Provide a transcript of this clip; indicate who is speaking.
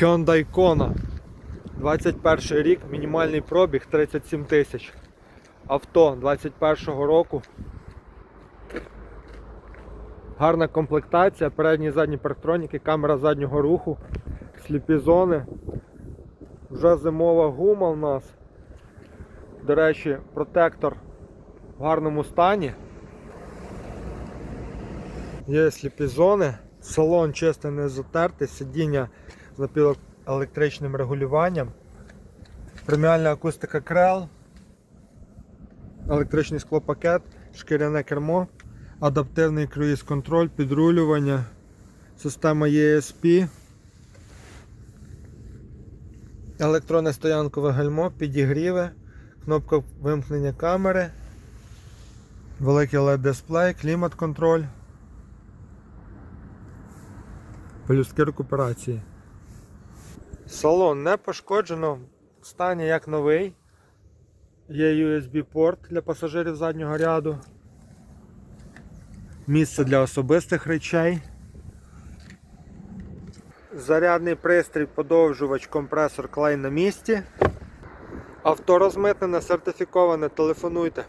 Speaker 1: Hyundai Kona. 21 рік, мінімальний пробіг 37 тисяч. Авто 21 року. Гарна комплектація, передні і задні парктроніки, камера заднього руху, сліпі зони. Вже зимова гума у нас. До речі, протектор в гарному стані. Є сліпі зони, салон чисто не затертий, сидіння з регулюванням, преміальна акустика крел, електричний склопакет, шкіряне кермо, адаптивний круїз-контроль, підрулювання, система ESP, електронне стоянкове гальмо, підігріви, кнопка вимкнення камери, великий LED дисплей, клімат-контроль. Пелюстки рекуперації. Салон не пошкоджено, в стані як новий. Є USB-порт для пасажирів заднього ряду. Місце для особистих речей. Зарядний пристрій, подовжувач, компресор клей на місці. Авто розмитнене, сертифіковане, телефонуйте.